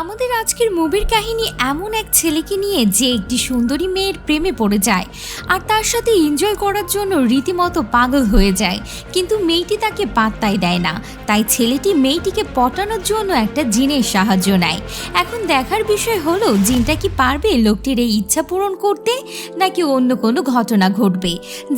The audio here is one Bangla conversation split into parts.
আমাদের আজকের মুভির কাহিনী এমন এক ছেলেকে নিয়ে যে একটি সুন্দরী মেয়ের প্রেমে পড়ে যায়, আর তার সাথে এনজয় করার জন্য রীতিমতো পাগল হয়ে যায়। কিন্তু মেয়েটি তাকে পাত্তাই দেয় না। তাই ছেলেটি মেয়েটিকে পটানোর জন্য একটা জিনের সাহায্য নেয়। এখন দেখার বিষয় হলো, জিনটা কি পারবে লোকটির এই ইচ্ছা পূরণ করতে, নাকি অন্য কোনো ঘটনা ঘটবে?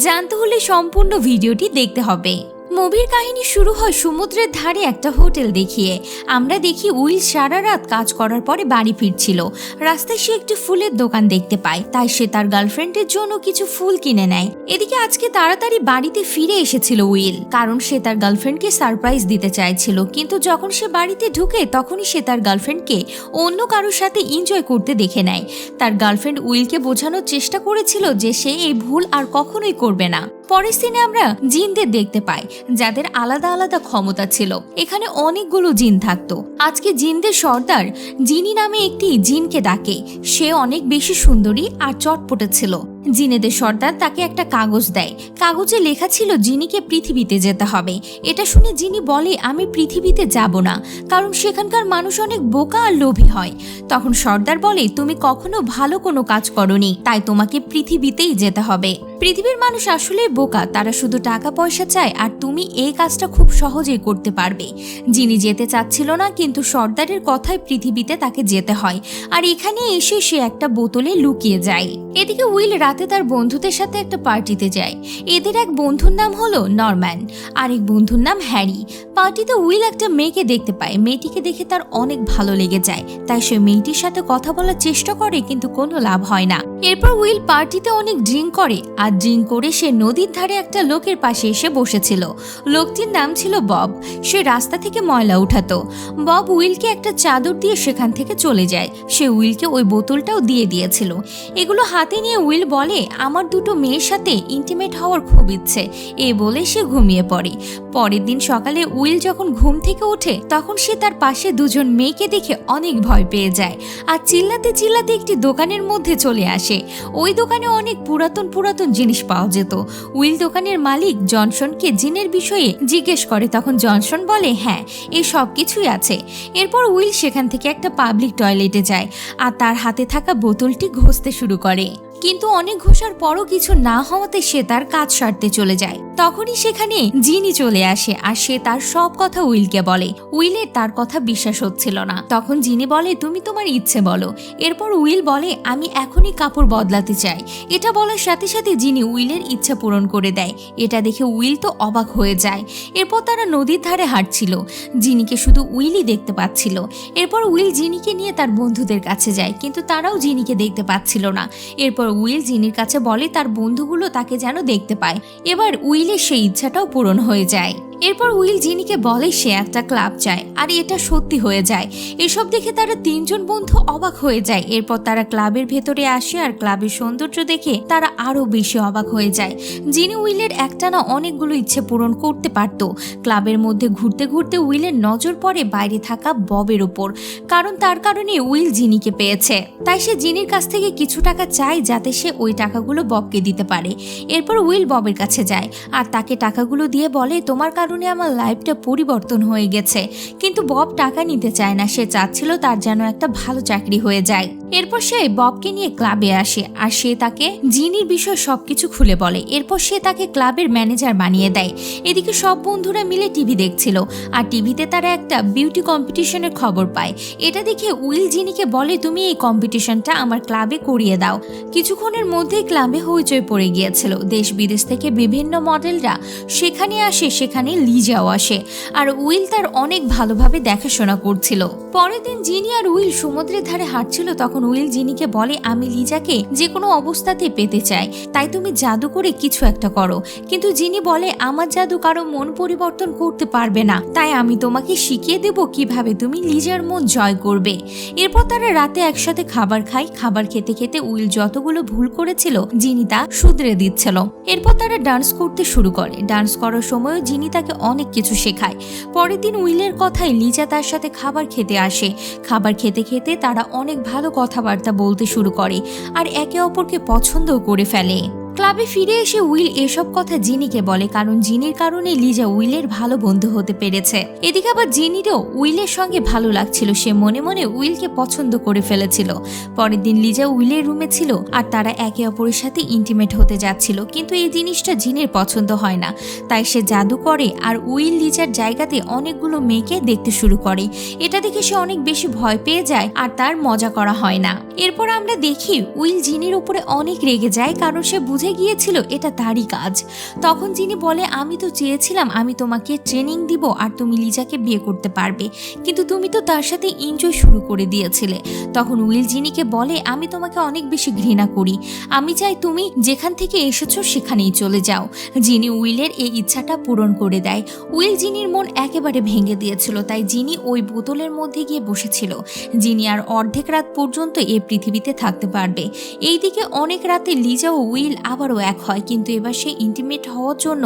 জানতে হলে সম্পূর্ণ ভিডিওটি দেখতে হবে। মুভির কাহিনী শুরু হয় সমুদ্রের ধারে একটা হোটেল দেখিয়ে। আমরা দেখি উইল সারা রাত কাজ করার পরে বাড়ি ফিরছিল। রাস্তায় সে একটি ফুলের দোকান দেখতে পায়, তাই সে তার গার্লফ্রেন্ডের জন্য কিছু ফুল কিনে নেয়। এদিকে আজকে তাড়াতাড়ি বাড়িতে ফিরে এসেছিল উইল, কারণ সে তার গার্লফ্রেন্ডকে সারপ্রাইজ দিতে চাইছিল। কিন্তু যখন সে বাড়িতে ঢুকে, তখনই সে তার গার্লফ্রেন্ডকে অন্য কারোর সাথে এনজয় করতে দেখে নেয়। তার গার্লফ্রেন্ড উইলকে বোঝানোর চেষ্টা করেছিল যে সে এই ভুল আর কখনোই করবে না। পরের সিনে আমরা জিনদের দেখতে পাই, যাদের আলাদা আলাদা ক্ষমতা ছিল। এখানে অনেকগুলো জিন থাকতো। আজকে জিনদের সর্দার জিনি নামে একটি জিনকে ডাকে। সে অনেক বেশি সুন্দরী আর চটপটে ছিল। জিনেদের সর্দার তাকে একটা কাগজ দেয়। কাগজে লেখা ছিল, জিনিকে পৃথিবীতে যেতে হবে। এটা শুনে জিনি বলে, আমি পৃথিবীতে যাব না, কারণ সেখানকার মানুষ অনেক বোকা আর লোভী হয়। তখন সর্দার বলে, তুমি কখনো ভালো কোনো কাজ করনি, তাই তোমাকে পৃথিবীতেই যেতে হবে। পৃথিবীর মানুষ আসলে বোকা, তারা শুধু টাকা পয়সা চায়, আর তুমি এই কাজটা খুব সহজেই করতে পারবে। যিনি যেতে চাচ্ছিল না, কিন্তু সর্দারের কথায় পৃথিবীতে তাকে যেতে হয়, আর এখানে এসে সে একটা বোতলে লুকিয়ে যায়। এদিকে উইল রাতে তার বন্ধুদের সাথে একটা পার্টিতে যায়। এদের এক বন্ধুর নাম হলো নরম্যান, আরেক বন্ধুর নাম হ্যারি। পার্টিতে উইল একটা মেয়েকে দেখতে পায়। মেয়েটিকে দেখে তার অনেক ভালো লেগে যায়। তাই সে মেয়েটির সাথে কথা বলার চেষ্টা করে, কিন্তু কোনো লাভ হয় না। এরপর উইল পার্টিতে অনেক ড্রিঙ্ক করে, আর ড্রিঙ্ক করে সে নদীর ধারে একটা লোকের পাশে এসে বসেছিল। লোকটির নাম ছিল বব। সে রাস্তা থেকে ময়লা উঠাতো। বব উইলকে একটা চাদর দিয়ে সেখান থেকে চলে যায়। সে উইলকে ওই বোতলটাও দিয়ে দিয়েছিল। এগুলো হাতে নিয়ে উইল বলে আমার দুটো মেয়ের সাথে ইন্টিমেট হওয়ার খুব ইচ্ছে। এ বলে সে ঘুমিয়ে পড়ে। পরের দিন সকালে উইল যখন ঘুম থেকে ওঠে, তখন সে তার পাশে দুজন মেয়েকে দেখে অনেক ভয় পেয়ে যায় আর চিল্লাতে চিল্লাতে একটি দোকানের মধ্যে চলে আসে। ওই দোকানে অনেক পুরাতন পুরাতন জিনিস পাওয়া যেত। উইল দোকানের মালিক জনসনকে জিনের বিষয়ে জিজ্ঞেস করে, তখন জনসন বলে হ্যাঁ এই সব কিছুই আছে। এরপর উইল সেখান থেকে একটা পাবলিক টয়লেটে যায় আর তার হাতে থাকা বোতলটি ঘষতে শুরু করে। কিন্তু অনেক ঘোষার পরও কিছু না হওয়াতে সে তার কাজ সারতে চলে যায়। তখনই সেখানে জিনি চলে আসে আর সে তার সব কথা উইলকে বলে। উইলের তার কথা বিশ্বাস হচ্ছিল না। তখন জিনি বলে, তুমি তোমার ইচ্ছে বলো। এরপর উইল বলে, আমি এখনই কাপড় বদলাতে চাই। এটা বলার সাথে সাথে জিনি উইলের ইচ্ছা পূরণ করে দেয়। এটা দেখে উইল তো অবাক হয়ে যায়। এরপর তারা নদীর ধারে হাঁটছিল। জিনিকে শুধু উইলই দেখতে পাচ্ছিল। এরপর উইল জিনিকে নিয়ে তার বন্ধুদের কাছে যায়, কিন্তু তারাও জিনিকে দেখতে পাচ্ছিল না। এরপর উইল জিনির কাছে বলে তার বন্ধুগুলো তাকে যেন দেখতে পায়। এবার উইলের সেই ইচ্ছাটাও পূরণ হয়ে যায়। এরপর উইল জিনিকে বলে সে একটা ক্লাব চায়, আর এটা সত্যি হয়ে যায়। এসব দেখে তারা তিনজন বন্ধু অবাক হয়ে যায়। এরপর তারা ক্লাবের ভেতরে আসে, আর ক্লাবের সৌন্দর্য দেখে তারা আরও বেশি অবাক হয়ে যায়। যিনি উইলের একটানা অনেকগুলো ইচ্ছে পূরণ করতে পারত। ক্লাবের মধ্যে ঘুরতে ঘুরতে উইলের নজর পড়ে বাইরে থাকা ববের ওপর, কারণ তার কারণে উইল জিনিকে পেয়েছে। তাই সে জিনির কাছ থেকে কিছু টাকা চায় যাতে সে ওই টাকাগুলো ববকে দিতে পারে। এরপর উইল ববের কাছে যায়, আর তাকে টাকাগুলো দিয়ে বলে, তোমার কারণে আমার লাইফটা পরিবর্তন হয়ে গেছে। কিন্তু বব টাকা নিতে চায় না, সে চাচ্ছিল তার যেন একটা ভালো চাকরি হয়ে যায়। এরপর সে ববকে নিয়ে ক্লাবে আসে আর সে তাকে জিনির বিষয়ে সবকিছু খুলে বলে। এরপর সে তাকে ক্লাবের ম্যানেজার বানিয়ে দেয়। এদিকে সব বন্ধুরা মিলে টিভি দেখছিল আর টিভিতে তারা একটা বিউটি কম্পিটিশনের খবর পায়। এটা দেখে উইল জিনিকে বলে, তুমি এই কম্পিটিশনটা আমার ক্লাবে করিয়ে দাও। কিছুক্ষণের মধ্যেই ক্লাবে হইচই পড়ে গিয়েছিল। দেশ বিদেশ থেকে বিভিন্ন মডেলরা সেখানে আসে, সেখানে লিজাও আসে, আর উইল তার অনেক ভালোভাবে দেখাশোনা করছিল। পরের দিন জিনি আর উইল সমুদ্রের ধারে হাঁটছিল, তখন উইল জিনিকে বলে, আমি লিজাকে যে কোনো অবস্থাতে পেতে চাই, তাই তুমি জাদু করে কিছু একটা করো। কিন্তু জিনি বলে, আমার জাদু কারও মন পরিবর্তন করতে পারবে না, তাই আমি তোমাকে শিখিয়ে দেব কীভাবে তুমি লিজার মন জয় করবে। এরপর তারা রাতে একসাথে খাবার খায়। খাবার খেতে খেতে উইল যতগুলো ভুল করেছিল, জিনি তা শুধরে দিচ্ছিল। এরপর তারা ডান্স করতে শুরু করে। ডান্স করার সময়ও জিনি তাকে অনেক কিছু শেখায়। পরের দিন উইলের কথায় লিজা তার সাথে খাবার খেতে আসে। খাবার খেতে খেতে তারা অনেক ভালো কথাবার্তা বলতে শুরু করে আর একে অপরকে পছন্দও করে ফেলে। ক্লাবে ফিরে এসে উইল এসব কথা জিনিকে বলে, কারণ জিনির কারণে লিজা উইলের ভালো বন্ধু হতে পেরেছে। এদিকে আবার জিনিরও উইলের সঙ্গে ভালো লাগছিল, সে মনে মনে উইলকে পছন্দ করে ফেলেছিল। পরের দিন লিজা উইলের রুমে ছিল, আর তারা একে অপরের সাথে ইন্টিমেট হতে যাচ্ছিল, কিন্তু এই জিনিসটা জিনের পছন্দ হয় না। তাই সে জাদু করে, আর উইল লিজার জায়গাতে অনেকগুলো মেয়েকে দেখতে শুরু করে। এটা দেখে সে অনেক বেশি ভয় পেয়ে যায়, আর তার মজা করা হয় না। এরপর আমরা দেখি উইল জিনির উপরে অনেক রেগে যায়, কারণ সে বুঝে গিয়েছিল এটা তারই কাজ। তখন যিনি বলে, আমি তো চেয়েছিলাম, আমি তোমাকে ট্রেনিং দিব আর তুমি লিজাকে বিয়ে করতে পারবে। কিন্তু তুমি তো তার সাথে এনজয় শুরু করে দিয়েছিলে। তখন উইল জিনিকে বলে, আমি তোমাকে অনেক বেশি ঘৃণা করি। আমি চাই তুমি যেখান থেকে এসেছ সেখানেই চলে যাও। যিনি উইলের এই ইচ্ছাটা পূরণ করে দেয়। উইল জিনির মন একেবারে ভেঙে দিয়েছিল, তাই যিনি ওই বোতলের মধ্যে গিয়ে বসেছিল। যিনি আর অর্ধেক রাত পর্যন্ত এ পৃথিবীতে থাকতে পারবে। এইদিকে অনেক রাতে লিজা ও উইল আবারও এক হয়, কিন্তু এবার সে ইন্টিমেট হওয়ার জন্য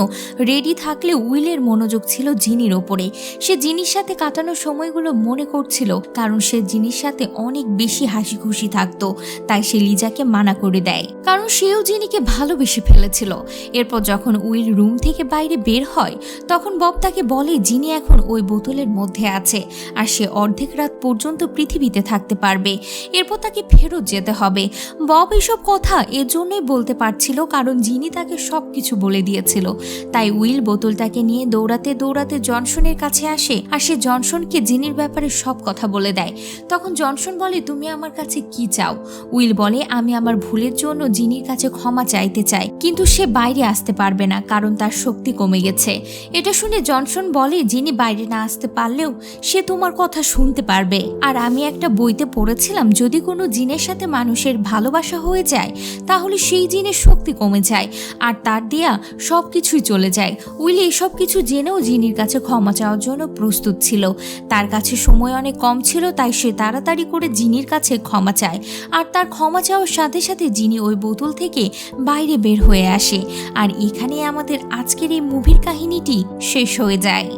রেডি থাকলে উইলের মনোযোগ ছিল জিনির ওপরে। সে জিনির সাথে কাটানো সময়গুলো মনে করছিল, কারণ সে জিনির সাথে অনেক বেশি হাসি খুশি থাকতো, তাই সে লিজাকে মানা করে দেয়। কারণ সেও জিনিকে ভালোবেসে ফেলেছিল। এরপর যখন উইল রুম থেকে বাইরে বের হয়, তখন বব তাকে বলে, জিনি এখন ওই বোতলের মধ্যে আছে, আর সে অর্ধেক রাত পর্যন্ত পৃথিবীতে থাকতে পারবে। এরপর তাকে ফেরত যেতে হবে। বব এসব কথা এজন্যই বলতে পারছিল কারণ জিনি তাকে সব কিছু বলে দিয়েছিল। তাই উইল বোতলটাকে নিয়ে দৌড়াতে দৌড়াতে জনসনের কাছে আসে আর সে জনসনকে জিনির ব্যাপারে সব কথা বলে দেয়। তখন জনসন বলে, তুমি আমার কাছে কি চাও? উইল বলে, আমি আমার ভুলের জন্য জিনির কাছে ক্ষমা চাইতে চাই, কিন্তু সে বাইরে আসতে পারবে না কারণ তার শক্তি কমে গেছে। এটা শুনে জনসন বলে যিনি বাইরে না আসতে পারলেও সে তোমার কথা শুনতে পারবে। আর আমি একটা বইতে পড়েছিলাম, যদি কোনো জিনের সাথে মানুষের ভালোবাসা হয়ে যায়, তাহলে সেই জিনের শক্তি কমে যায় আর তার দেয়া সব কিছুই চলে যায়। উইলি এসব কিছু জেনেও জিনির কাছে ক্ষমা চাওয়ার জন্য প্রস্তুত ছিল। তার কাছে সময় অনেক কম ছিল, তাই সে তাড়াতাড়ি করে জিনির কাছে ক্ষমা চায়। আর তার ক্ষমা চাওয়ার সাথে সাথে জিনি ওই বোতল থেকে বাইরে বের হয়ে আসে। আর এখানে আমাদের আজকের এই মুভির কাহিনীটি শেষ হয়ে যায়।